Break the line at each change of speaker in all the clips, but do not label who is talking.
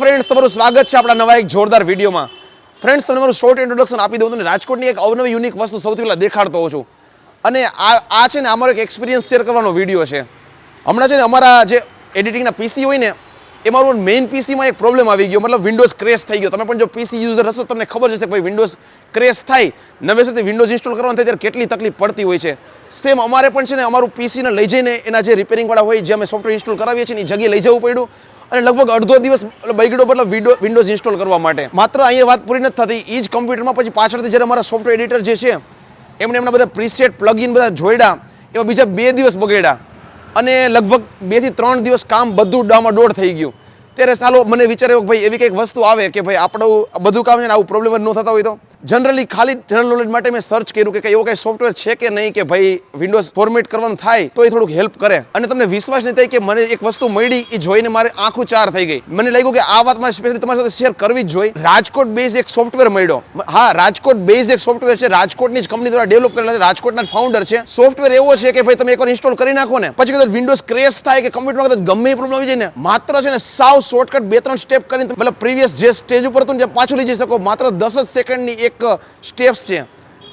Friends તમારું સ્વાગત છે આપણા નવા એક જોરદાર વિડીયોમાં. ફ્રેન્ડ્સ તમને મારું શોર્ટ ઇન્ટ્રોડક્શન આપી દઉં તમને રાજકોટની એક અવનવી યુનિક વસ્તુ સૌથી પહેલાં દેખાડતો હોઉં છું. અને આ આ છે ને અમારો એક એક્સપિરિયન્સ શેર કરવાનો વીડિયો છે. હમણાં છે ને અમારા જે એડિટિંગના પીસી હોય ને એમાં મેઇન પીસીમાં એક પ્રોબ્લેમ આવી ગયો. મતલબ વિન્ડોઝ ક્રેશ થઈ ગયો. તમે પણ જો પીસી યુઝર હશો તમને ખબર હશે કે ભાઈ વિન્ડોઝ ક્રેશ થાય. નવેસરથી વિન્ડોઝ ઇન્સ્ટોલ કરવાનું થાય ત્યારે કેટલી તકલીફ પડતી હોય છે. સેમ અમારે પણ છે ને અમારું પીસીને લઈ જઈને એના જે રિપેરિંગવાળા હોય, જે અમે સોફ્ટવેર ઇન્સ્ટોલ કરાવીએ છીએ એ જગ્યાએ લઈ જવું પડ્યું. અને લગભગ અડધો દિવસ બગડ્યો મતલબ વિન્ડો વિન્ડોઝ ઇન્સ્ટોલ કરવા માટે. માત્ર અહીંયા વાત પૂરી નથી થતી એ જ કમ્પ્યુટરમાં પછી પાછળથી જ્યારે અમારા સોફ્ટવેર એડિટર જે છે એમણે એમના બધા પ્રીસેટ પ્લગઇન બધા જોડ્યા એવા બીજા બે દિવસ બગડ્યા. અને લગભગ બેથી ત્રણ દિવસ કામ બધું ડામાડોળ થઈ ગયું. ત્યારે ચાલો મને વિચાર્યો કે ભાઈ એવી કંઈક વસ્તુ આવે કે ભાઈ આપણું બધું કામ છે ને આવું પ્રોબ્લેમ ન થતા હોય તો? જનરલી ખાલી જનરલ નોલેજ માટે મેં સર્ચ કર્યું કે એવો કઈ સોફ્ટવેર છે કે નહીં કે ભાઈ વિન્ડોઝ ફોર્મેટ કરવાનું થાય તો એ થોડુંક હેલ્પ કરે. અને તમને વિશ્વાસ નહીં થાય કે મને એક વસ્તુ મળી એ જોઈને મારે આંખો ચાર થઈ ગઈ. મને લાગ્યું કે આ વાત મારે સ્પેશિયલી તમારી સાથે શેર કરવી જ જોઈએ. રાજકોટ બેઝ એક સોફ્ટવેર મળ્યો. હા, રાજકોટ બેઝ એક સોફ્ટવેર છે. રાજકોટની જ કંપની દ્વારા ડેવલપ કરેલા છે. રાજકોટના ફાઉન્ડર છે. સોફ્ટવેર એવો છે કે ભાઈ તમે એકવાર ઇન્સ્ટોલ કરી નાખો ને, પછી કદાચ વિન્ડોઝ ક્રેશ થાય કે કમ્પ્યુટરમાં કદાચ ગમે એ પ્રોબ્લેમ આવી જાય ને, માત્ર છે ને સાવ શોર્ટકટ બે ત્રણ સ્ટેપ કરીને તમે મતલબ પ્રીવિયસ જે સ્ટેજ ઉપર ને, ત્યાં પાછું લઈ જઈ શકો. માત્ર દસ જ સેકન્ડની એક સ્ટેપ્સ છે.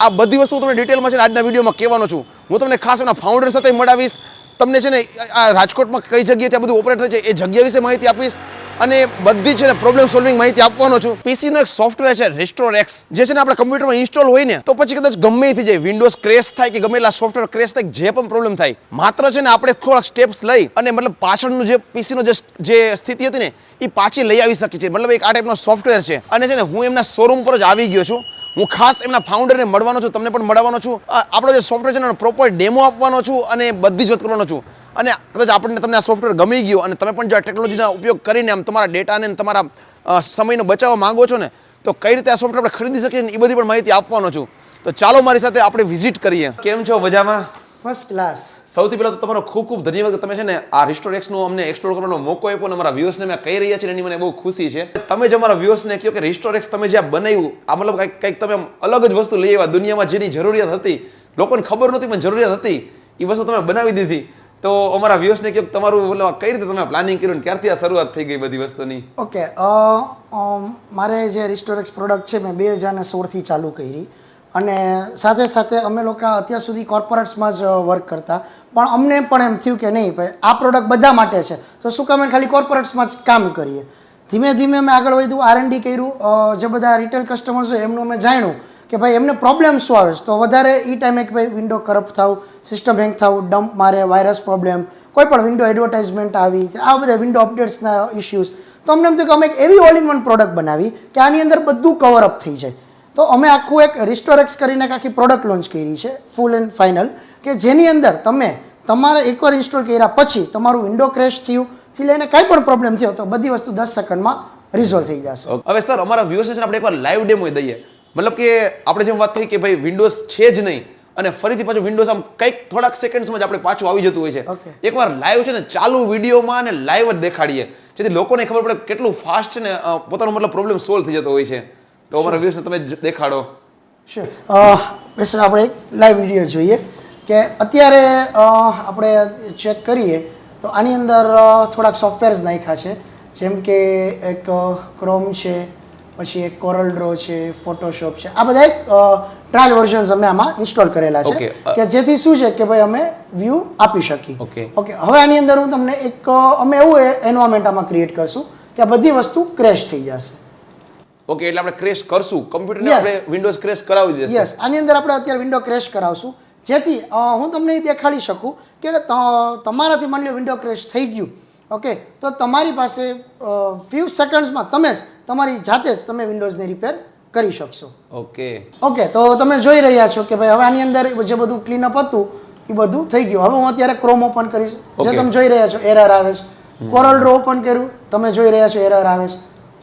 આ બધી વસ્તુ તમને ડિટેલમાં છે આજના વિડીયોમાં કહેવાનો છું. હું તમને ખાસ એના ફાઉન્ડર સાથે મળાવીશ. તમને છે ને આ રાજકોટમાં કઈ જગ્યાએ ત્યાં બધું ઓપરેટ થાય છે એ જગ્યા વિશે માહિતી આપીશ. અને બધી છે ને પ્રોબ્લેમ સોલ્વિંગ માહિતી આપવાનો છું. પીસી નો એક સોફ્ટવેર છે રેસ્ટોર એક્સ જે છે ને આપણા કમ્પ્યુટરમાં ઇન્સ્ટોલ હોય ને, તો પછી કદાચ ગમે થઈ જાય. વિન્ડોઝ ક્રેશ થાય કે ગમે સોફ્ટવેર ક્રેશ થાય જે પણ પ્રોબ્લેમ થાય. માત્ર છે ને આપણે થોડાક સ્ટેપ્સ લઈ અને મતલબ પાછળનું જે પીસીનો જે સ્થિતિ હતી ને, એ પાછી લઈ આવી શકીએ છીએ. મતલબ એક આ ટાઈપનો સોફ્ટવેર છે. અને છે ને હું એમના શોરૂમ પર જ આવી ગયો છું. હું ખાસ એમના ફાઉન્ડરને મળવાનો છું, તમને પણ મળવાનો છું. આપણો જે સોફ્ટવેર છે એનો પ્રોપર ડેમો આપવાનો છું અને બધી જ વાત કરવાનો છું. અને કદાચ આપણને તમને આ સોફ્ટવેર ગમી ગયું અને તમે પણ જો આ ટેકનોલોજીનો ઉપયોગ કરીને આમ તમારા ડેટાને તમારા સમયનો બચાવવા માંગો છો ને તો કઈ રીતે આ સોફ્ટવેર આપણે ખરીદી શકીએ ને એ બધી પણ માહિતી આપવાનો છું. તો ચાલો મારી સાથે આપણે વિઝિટ કરીએ. કેમ છો મજામાં?
ફર્સ્ટ ક્લાસ
સૌથી પહેલાં તો તમારો ખૂબ ખૂબ ધન્યવાદ તમે છે ને આ રિસ્ટોરેક્સનો અમને એક્સપ્લોર કરવાનો મોકો આપ્યો અને અમારા વ્યુઅર્સને મેં કહી રહ્યા છીએ એની મને બહુ ખુશી છે. તમે જે અમારા વ્યુઅર્સને કહો કે રિસ્ટોરેક્સ તમે જે બનાવ્યું આ મતલબ કંઈક કંઈક તમે અલગ જ વસ્તુ લઈ આવ્યા દુનિયામાં જેની જરૂરિયાત હતી. લોકોને ખબર નહોતી પણ જરૂરિયાત હતી. એ વસ્તુ તમે બનાવી દીધી. તો અમારા વ્યુઅર્સને કહો તમારું મતલબ કઈ રીતે તમે પ્લાનિંગ કર્યું ક્યારથી આ શરૂઆત થઈ ગઈ બધી વસ્તુની?
ઓકે મારે જે રિસ્ટોરેક્સ પ્રોડક્ટ છે મેં બે હજાર સોળથી ચાલુ કરી. અને સાથે સાથે અમે લોકો અત્યાર સુધી કોર્પોરેટ્સમાં જ વર્ક કરતા. પણ અમને પણ એમ થયું કે નહીં, ભાઈ, આ પ્રોડક્ટ બધા માટે છે. તો શું કામ ખાલી કોર્પોરેટ્સમાં જ કામ કરીએ? ધીમે ધીમે અમે આગળ વધ્યું આર એન ડી કર્યું. જે બધા રિટેલ કસ્ટમર્સ હોય એમનું અમે જાણ્યું. કે ભાઈ એમને પ્રોબ્લેમ શું આવે છે? તો વધારે એ ટાઈમે કે ભાઈ વિન્ડો કરપ્ટ થવું સિસ્ટમ હેંગ થવું ડમ્પ મારે વાયરસ પ્રોબ્લેમ કોઈ પણ વિન્ડો એડવર્ટાઇઝમેન્ટ આવી, આ બધા વિન્ડો અપડેટ્સના ઇસ્યુઝ તો અમને એમ થયું કે અમે એક એવી ઓલ ઇન વન પ્રોડક્ટ બનાવી કે આની અંદર બધું કવર અપ થઈ જાય. તો અમે આખું એક રિસ્ટોરેક્સ કરીને એક આખી પ્રોડક્ટ લોન્ચ કરી છે ફૂલ એન્ડ ફાઇનલ કે જેની અંદર તમે તમારે એકવાર ઇન્સ્ટોલ કર્યા પછી તમારું વિન્ડો ક્રેશ થયું, થી લઈને કાંઈ પણ પ્રોબ્લેમ થયો, તો બધી વસ્તુ દસ સેકન્ડમાં રિઝોલ્વ થઈ જશે.
હવે સર, અમારા વ્યુઅર્સને આપણે એકવાર લાઈવ ડેમો દઈએ. મતલબ કે આપણે જેમ વાત થઈ કે ભાઈ વિન્ડોઝ છે જ નહીં અને ફરીથી પાછું વિન્ડોઝ આમ કંઈક થોડાક સેકન્ડ્સમાં જ આપણે પાછું આવી જતું હોય છે. એકવાર લાઈવ છે ને ચાલુ વિડીયોમાં અને લાઈવ જ દેખાડીએ. જેથી લોકોને ખબર પડે કેટલું ફાસ્ટ ને પોતાનો મતલબ પ્રોબ્લેમ સોલ્વ થઈ જતો હોય છે. તો અમારા વ્યૂઝને તમે દેખાડો.
બેસ આપણે એક લાઈવ વીડિયો જોઈએ કે અત્યારે આપણે ચેક કરીએ તો આની અંદર થોડાક સોફ્ટવેર્સ નાખ્યા છે. જેમ કે એક ક્રોમ છે પછી એક કોરલ ડ્રો છે ફોટોશોપ છે આ બધા એક ટ્રાયલ વર્ઝન્સ અમે આમાં ઇન્સ્ટોલ કરેલા છે કે જેથી શું છે કે ભાઈ અમે વ્યૂ આપી શકીએ.
ઓકે
ઓકે હવે આની અંદર હું તમને એક અમે એવું એન્વાયરમેન્ટ આમાં ક્રિએટ કરશું કે આ બધી વસ્તુ ક્રેશ થઈ જશે.
ઓકે એટલે આપણે ક્રેશ કરશું. કમ્પ્યુટરને
Yes.
આપણે વિન્ડોઝ ક્રેશ કરાવી દેશે.
યસ આની અંદર આપણે અત્યારે વિન્ડો ક્રેશ કરાવશું. જેથી હું તમને એ દેખાડી શકું કે તમારાથી માની લો વિન્ડો ક્રેશ થઈ ગયું. ઓકે તો તમારી પાસે ફ્યુ સેકન્ડ્સમાં તમે જ તમારી જાતે જ તમે વિન્ડોઝને રિપેર કરી શકશો.
ઓકે.
ઓકે તો તમે જોઈ રહ્યા છો કે ભાઈ હવે આની અંદર જે બધું ક્લીનઅપ હતું એ બધું થઈ ગયું. હવે હું અત્યારે ક્રોમ ઓપન કરીશ. જે તમે જોઈ રહ્યા છો એરર આવે છે. કોરલ ડ્રો ઓપન કર્યું. તમે જોઈ રહ્યા છો એરર આવે છે.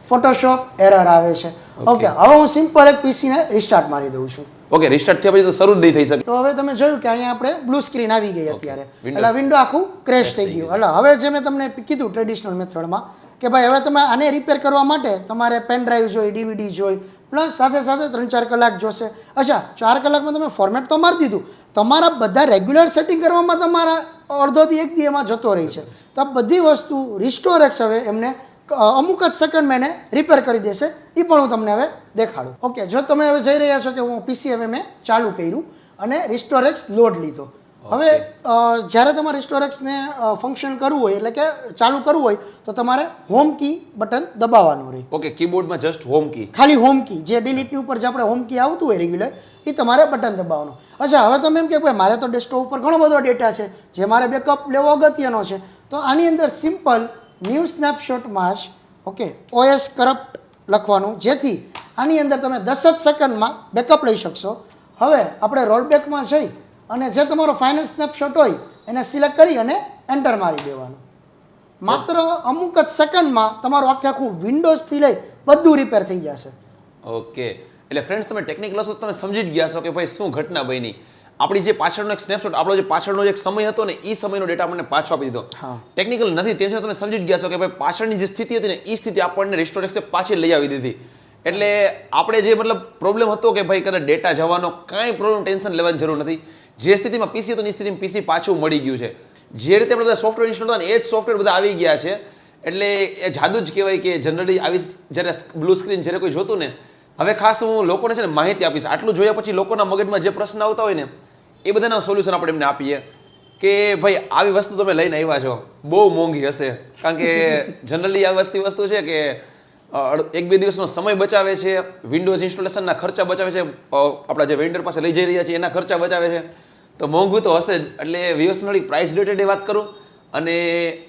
ફોટોશોપ એરર આવે છે. ઓકે. હવે હું સિમ્પલ એક પીસીને રિસ્ટાર્ટ મારી દઉં છું.
ઓકે રિસ્ટાર્ટ થયા પછી તો શરૂ જ નહીં થઈ શકે.
તો હવે તમે જોયું કે અહીંયા આપણે બ્લુ સ્ક્રીન આવી ગઈ અત્યારે. એટલે વિન્ડો આખું ક્રેશ થઈ ગયું. એટલે હવે જે મેં તમને કીધું ટ્રેડિશનલ મેથડમાં કે ભાઈ, હવે તમે આને રિપેર કરવા માટે તમારે પેન ડ્રાઈવ જોઈ ડીવીડી જોઈ પ્લસ સાથે સાથે ત્રણ ચાર કલાક જોશે. અચ્છા, ચાર કલાકમાં તમે ફોર્મેટ તો મારી દીધું. તમારા બધા રેગ્યુલર સેટિંગ કરવામાં તમારા અડધોથી એક દી એમાં જતો રહી છે. તો આ બધી વસ્તુ રિસ્ટોરેક્સ હવે એમને અમુક જ સેકન્ડમાં એને રિપેર કરી દેશે. એ પણ હું તમને હવે દેખાડું. ઓકે જો તમે હવે જઈ રહ્યા છો કે હું પીસી હવે મેં ચાલુ કર્યું અને રિસ્ટોરેક્સ લોડ લીધો. હવે જ્યારે તમારે રિસ્ટોરેક્સને ફંક્શન કરવું હોય એટલે કે ચાલુ કરવું હોય તો તમારે હોમ કી બટન દબાવવાનું રહે.
ઓકે કીબોર્ડમાં જસ્ટ હોમ કી
ખાલી હોમ કી જે ડિલીટની ઉપર જે આપણે હોમ કી આવતું હોય રેગ્યુલર એ તમારે બટન દબાવવાનું. અચ્છા હવે તમે એમ કે ભાઈ મારે તો ડેસ્કટોપ ઉપર ઘણો બધો ડેટા છે જે મારે બેકઅપ લેવો અગત્યનો છે તો આની અંદર સિમ્પલ ન્યૂ સ્નેપશોટમાં જ ઓકે ઓએસ કરપ્ટ લખવાનું જેથી આની અંદર તમે દસ જ સેકન્ડમાં બેકઅપ લઈ શકશો. હવે આપણે રોલબેકમાં જઈ અને જે તમારો ફાઇનલ સ્નેપશોટ હોય એને સિલેક્ટ કરી અને એન્ટર મારી દેવાનું. માત્ર અમુક જ સેકન્ડમાં તમારું આખે આખું વિન્ડોઝથી લઈ બધું રિપેર થઈ જશે.
ઓકે એટલે ફ્રેન્ડ્સ તમે ટેકનિકલ લશો તમે સમજી જ ગયા છો કે ભાઈ શું ઘટના બની. આપણી જે પાછળનો એક સ્નેપશોટ આપણો જે પાછળનો જે એક સમય હતો ને એ સમયનો ડેટા આપણને પાછો આપી દીધો.
હા.
ટેકનિકલ નથી તેમ છતાં તમે સમજી જ ગયા છો કે ભાઈ પાછળની જે સ્થિતિ હતી ને એ સ્થિતિ આપણને રિસ્ટોરેક્સે પાછી લઈ આવી દીધી. એટલે આપણે જે મતલબ પ્રોબ્લેમ હતો કે ભાઈ કદાચ ડેટા જવાનો કાંઈ પ્રોબ્લેમ ટેન્શન લેવાની જરૂર નથી. જે સ્થિતિમાં પીસી હતું એ સ્થિતિમાં પીસી પાછું મળી ગયું છે. જે રીતે આપણે બધા સોફ્ટવેર ઇન્સ્ટોલ હતા ને એ જ સોફ્ટવેર બધા આવી ગયા છે. એટલે એ જાદુ જ કહેવાય કે જનરલી આવી જ્યારે બ્લુ સ્ક્રીન જ્યારે કોઈ જોતું ને, હવે ખાસ હું લોકોને છે ને માહિતી આપીશ. આટલું જોયા પછી લોકોના મગજમાં જે પ્રશ્ન આવતા હોય ને, એ બધાના સોલ્યુશન આપણે એમને આપીએ. કે ભાઈ, આવી વસ્તુ તમે લઈને આવ્યા છો. બહુ મોંઘી હશે. કારણ કે જનરલી આ વસ્તી વસ્તુ છે કે એક બે દિવસનો સમય બચાવે છે વિન્ડોઝ ઇન્સ્ટોલેશનના ખર્ચા બચાવે છે આપણા જે વેન્ડર પાસે લઈ જઈ રહ્યા છીએ એના ખર્ચા બચાવે છે. તો મોંઘું તો હશે જ, એટલે વ્યવસનળી પ્રાઇસ રિલેટેડ વાત કરું. અને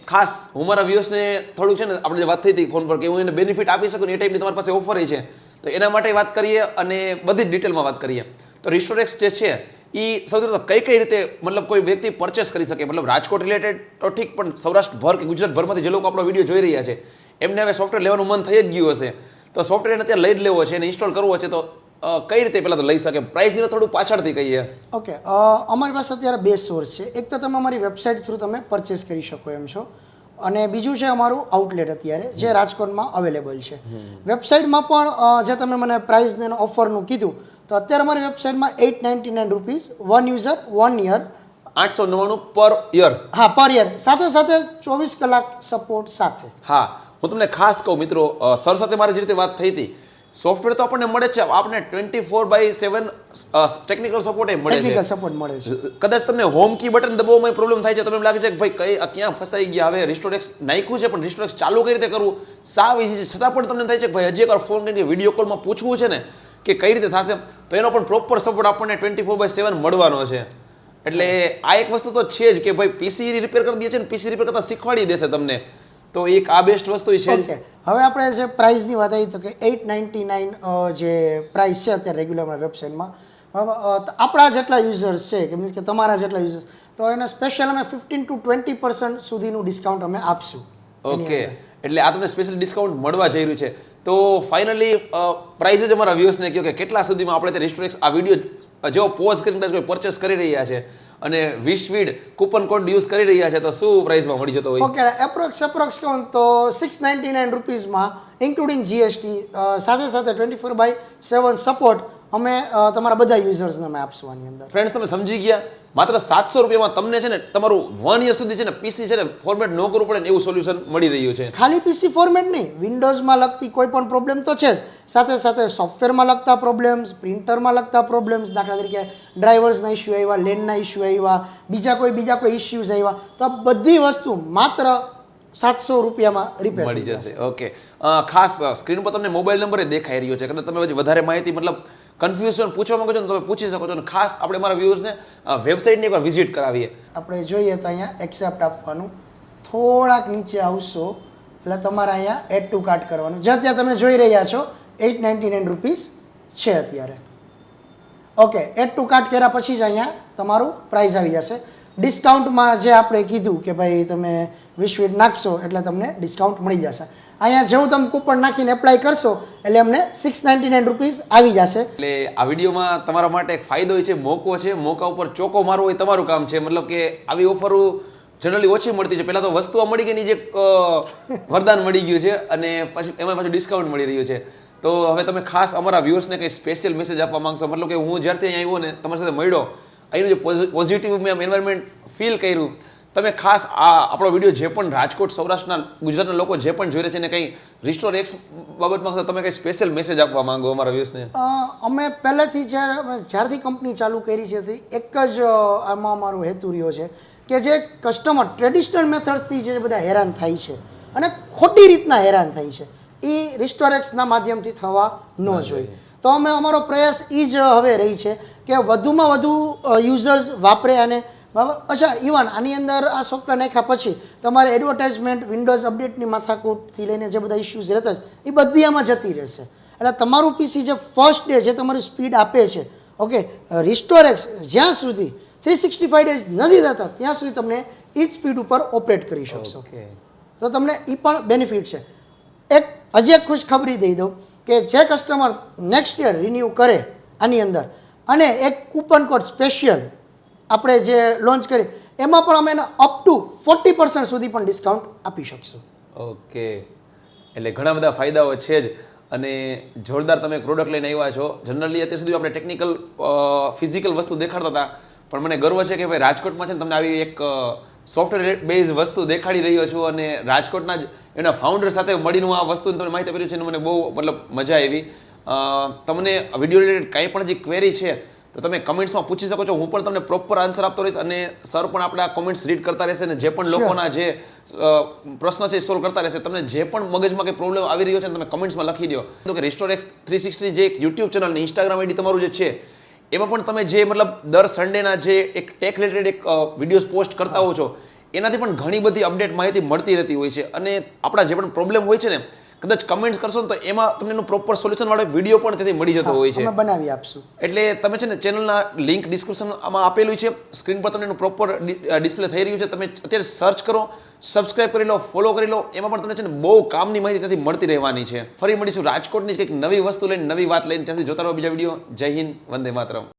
ખાસ હું મારા વ્યૂસને થોડુંક છે ને, આપણે જે વાત થઈ હતી ફોન પર કે હું એને બેનિફિટ આપી શકું એ ટાઈપની તમારી પાસે ઓફર છે. તો એના માટે વાત કરીએ અને બધી જ ડિટેલમાં વાત કરીએ. તો રિસ્ટોરેક્સ જે છે એ સૌથી પહેલાં કઈ કઈ રીતે મતલબ કોઈ વ્યક્તિ પરચેસ કરી શકે? મતલબ રાજકોટ રિલેટેડ તો ઠીક, પણ સૌરાષ્ટ્રભર કે ગુજરાતભરમાંથી જે લોકો આપણો વીડિયો જોઈ રહ્યા છે એમને હવે સોફ્ટવેર લેવાનું મન થઈ જ ગયું હશે. તો સોફ્ટવેર એને અત્યારે લઈ જ લેવો છે એને ઇન્સ્ટોલ કરવો છે તો કઈ રીતે પહેલાં તો લઈ શકે? પ્રાઇસની થોડું પાછળથી કહીએ.
ઓકે અમારી પાસે અત્યારે બે સોર્સ છે. એક તો તમે અમારી વેબસાઇટ થ્રુ તમે પરચેસ કરી શકો એમ છો. અને બીજું છે અમારું આઉટલેટ અત્યારે જે રાજકોટમાં અવેલેબલ છે. વેબસાઇટમાં પણ જે તમે મને પ્રાઇસ ઓફરનું કીધું તો અત્યારે અમારી વેબસાઇટમાં eight ninety nine rupees one user one year
આઠસો નવ્વાણું પર યર.
હા પર યર. સાથે સાથે ચોવીસ કલાક સપોર્ટ સાથે.
હા હું તમને ખાસ કહું મિત્રો સર સાથે મારી જે રીતે વાત થઈ હતી સોફ્ટવેર તો આપણને મળે છે. આપણને twenty four by seven technical support મળે
ટેકનિકલ સપોર્ટ મળે છે.
કદાચ તમને હોમ કી બટન દબાવવામાં પ્રોબ્લેમ થાય છે તમને લાગે છે કે ભાઈ કઈ ક્યાં ફસાઈ ગયા? હવે રિસ્ટોરેક્સ નાખ્યું છે પણ રિસ્ટોરેક્સ ચાલુ કઈ રીતે કરવું? સાવ ઇઝી છે. છતાં પણ તમને થાય છે કે ભાઈ હજી એકવાર ફોન કરીને વીડિયો કોલમાં પૂછવું છે ને કે કઈ રીતે થશે તો એનો પણ પ્રોપર સપોર્ટ આપણને ટ્વેન્ટી ફોર બાય સેવન મળવાનો છે. એટલે આ એક વસ્તુ તો છે જ કે ભાઈ પીસી રિપેર કરી દે છે ને પીસી રિપેર કરતા શીખવાડી દેશે તમને. તો એક આ બેસ્ટ વસ્તુ છે.
ઓકે. હવે આપણે જે પ્રાઇસની વાત આવી તો કે એઇટ નાઇન્ટી નાઇન જે પ્રાઇસ છે અત્યારે રેગ્યુલરમાં વેબસાઇટમાં આપણા જેટલા યુઝર્સ છે કે મીન્સ કે તમારા જેટલા યુઝર્સ તો એને સ્પેશિયલ અમે ફિફ્ટીન ટુ ટ્વેન્ટી પર્સન્ટ સુધીનું ડિસ્કાઉન્ટ અમે આપશું.
ઓકે. એટલે આ તમને સ્પેશિયલ ડિસ્કાઉન્ટ મળવા જઈ રહ્યું છે. તો ફાઇનલી પ્રાઇસ જ અમારા વ્યૂઝને કહ્યું કે કેટલા સુધીમાં આપણે તે રિસ્ટોરેક્સ આ વીડિયો જેવો પોઝ કરીને કોઈ પરચેસ કરી રહ્યા છે અને વીસ વીડ કૂપન કોડ યુઝ કરી રહ્યા છે, તો શું પ્રાઇસમાં મળી જતો હોય?
ઓકે એપ્રોક્સ એપ્રોક્સ કહું તો સિક્સ નાઇન્ટી નાઇન રૂપીઝમાં ઇન્ક્લુડિંગ જીએસટી સાથે સાથે twenty four by seven support અમે તમારા બધા યુઝર્સને અમે આપશું આની અંદર.
ફ્રેન્ડ્સ તમે સમજી ગયા? માત્ર સાતસો રૂપિયામાં તમને છે ને તમારું વન યર સુધી છે ને પીસી છે ને ફોર્મેટ ન કરવું પડે ને એવું સોલ્યુશન મળી રહ્યું છે.
ખાલી પીસી ફોર્મેટ નહીં વિન્ડોઝમાં લગતી કોઈ પણ પ્રોબ્લેમ તો છે જ. સાથે સાથે સોફ્ટવેરમાં લગતા પ્રોબ્લેમ્સ પ્રિન્ટરમાં લગતા પ્રોબ્લેમ્સ દાખલા તરીકે ડ્રાઈવર્સના ઇસ્યુ આવ્યા લેનના ઇસ્યુ આવ્યા બીજા કોઈ બીજા કોઈ ઇસ્યુઝ આવ્યા તો આ બધી વસ્તુ માત્ર સાતસો રૂપિયામાં રિપેર
મળી જશે. ઓકે ખાસ સ્ક્રીન પર તમને મોબાઈલ નંબર દેખાઈ રહ્યો છે. કદાચ તમે વધારે માહિતી મતલબ કન્ફ્યુઝન પૂછવા માંગો છો ને તમે પૂછી શકો છો. અને ખાસ આપણે મારા વ્યૂઝને વેબસાઇટની એકવાર વિઝિટ કરાવીએ.
આપણે જોઈએ તો અહીંયા એક્સેપ્ટ આપવાનું. થોડાક નીચે આવશો એટલે તમારે અહીંયા એડ ટુ કાર્ટ કરવાનું. જે અત્યારે તમે જોઈ રહ્યા છો એઇટ નાઇન્ટી નાઇન રૂપીસ છે અત્યારે. ઓકે એડ ટુ કાર્ટ કર્યા પછી જ અહીંયા તમારું પ્રાઇસ આવી જશે. ડિસ્કાઉન્ટમાં જે આપણે કીધું કે ભાઈ તમે વીસ નાખશો એટલે તમને ડિસ્કાઉન્ટ મળી જશે. અહીંયા જેવું તમે કૂપન નાખીને એપ્લાય કરશો એટલે અમને સિક્સ નાઇન્ટી નાઇન રૂપીસ આવી જશે.
એટલે આ વિડીયોમાં તમારા માટે એક ફાયદો છે, મોકો છે, મોકા ઉપર ચોકો મારવો એ તમારું કામ છે. મતલબ કે આવી ઓફરો જનરલી ઓછી મળતી છે. પહેલાં તો વસ્તુઓ મળી ગઈ જે વરદાન મળી ગયું છે અને પછી એમાં પાછું ડિસ્કાઉન્ટ મળી રહ્યું છે. તો હવે તમે ખાસ અમારા વ્યૂઅર્સને કંઈ સ્પેશિયલ મેસેજ આપવા માંગશો? મતલબ કે હું જ્યારથી અહીંયા આવ્યો ને તમારી સાથે મળ્યો, અહીંનું જે પોઝિટિવ મેં એન્વાયરમેન્ટ ફીલ કર્યું તમે ખાસ આ આપણો વીડિયો જે પણ રાજકોટ સૌરાષ્ટ્રના ગુજરાતના લોકો જે પણ જોઈ રહ્યા છે ને કંઈ રિસ્ટોર એક્સ બાબતમાં તમે કંઈ સ્પેશિયલ મેસેજ આપવા માંગો અમારા વ્યૂઝને
અમે પહેલેથી જ્યારે જ્યારથી કંપની ચાલુ કરી છે એક જ આમાં અમારો હેતુ રહ્યો છે કે જે કસ્ટમર ટ્રેડિશનલ મેથડ્સથી જે બધા હેરાન થાય છે અને ખોટી રીતના હેરાન થાય છે એ રિસ્ટોરેક્સના માધ્યમથી થવા ન જોઈએ. તો અમે અમારો પ્રયાસ એ જ હવે રહી છે કે વધુમાં વધુ યુઝર્સ વાપરે અને બરાબર? અચ્છા ઇવન આની અંદર આ સોફ્ટવેર નાખ્યા પછી તમારે એડવર્ટાઇઝમેન્ટ વિન્ડોઝ અપડેટની માથાકૂટથી લઈને જે બધા ઇસ્યુઝ રહેતા છે એ બધી આમાં જતી રહેશે. એટલે તમારું પીસી જે ફર્સ્ટ ડે જે તમારી સ્પીડ આપે છે ઓકે રિસ્ટોરેક્સ જ્યાં સુધી થ્રી સિક્સટી ફાઈવ ડેઝ નથી થતા ત્યાં સુધી તમને એ જ સ્પીડ ઉપર ઓપરેટ કરી શકશો. તો તમને એ પણ બેનિફિટ છે. એક હજી એક ખુશખબરી દઈ દઉં કે જે કસ્ટમર નેક્સ્ટ યર રિન્યૂ કરે આની અંદર અને એક કૂપન કોડ સ્પેશિયલ આપણે જે લોન્ચ કરી, એમાં પણ અમે એને અપ ટુ ફોર્ટી પર્સન્ટ સુધી પણ ડિસ્કાઉન્ટ આપી શકશું.
ઓકે. એટલે ઘણા બધા ફાયદાઓ છે જ. અને જોરદાર તમે પ્રોડક્ટ લઈને આવ્યા છો. જનરલી અત્યાર સુધી આપણે ટેકનિકલ ફિઝિકલ વસ્તુ દેખાડતા હતા. પણ મને ગર્વ છે કે ભાઈ રાજકોટમાં છે ને તમને આવી એક સોફ્ટવેર બેઝ વસ્તુ દેખાડી રહ્યો છું અને રાજકોટના જ એના ફાઉન્ડર સાથે મળીને આ વસ્તુની તમને માહિતી આપી છે. અને મને બહુ, મતલબ મજા આવી. તમને વીડિયો રિલેટેડ કાંઈ પણ જે ક્વેરી છે તો તમે કમેન્ટ્સમાં પૂછી શકો છો. હું પણ તમને પ્રોપર આન્સર આપતો રહીશ અને સર પણ આપણા કોમેન્ટ્સ રીડ કરતા રહેશે અને જે પણ લોકોના જે પ્રશ્ન છે સોલ્વ કરતા રહેશે. તમને જે પણ મગજમાં કંઈ પ્રોબ્લેમ આવી રહ્યો છે તમે કમેન્ટ્સમાં લખી દો. તો કે રેસ્ટોરેક્સ થ્રી સિક્સટી જે એક યુટ્યુબ ચેનલ ને ઇન્સ્ટાગ્રામ આઈડી તમારું જે છે એમાં પણ તમે જે મતલબ દર સન્ડેના જે એક ટેક રિલેટેડ એક વિડીયોઝ પોસ્ટ કરતા હો. છો એનાથી પણ ઘણી બધી અપડેટ માહિતી મળતી રહેતી હોય છે. અને આપણા જે પણ પ્રોબ્લેમ હોય છે ને કદાચ કમેન્ટ કરશો ને તો એમાં તમને એનું પ્રોપર સોલ્યુશન વાળો વીડિયો પણ તેથી મળી જતો હોય છે.
બનાવી આપશું.
એટલે તમે છે ને ચેનલના લિંક ડિસ્ક્રિપ્શનમાં આપેલું છે. સ્ક્રીન પર તમને એનું પ્રોપર ડિસ્પ્લે થઈ રહ્યું છે. તમે અત્યારે સર્ચ કરો સબસ્ક્રાઇબ કરી લો ફોલો કરી લો. એમાં પણ તમને છે ને બહુ કામની માહિતી ત્યાંથી મળતી રહેવાની છે. ફરી મળીશું રાજકોટની કંઈક નવી વસ્તુ લઈને નવી વાત લઈને ત્યાંથી જોતા રહો બીજા વીડિયો જય હિન્દ વંદે માતરમ.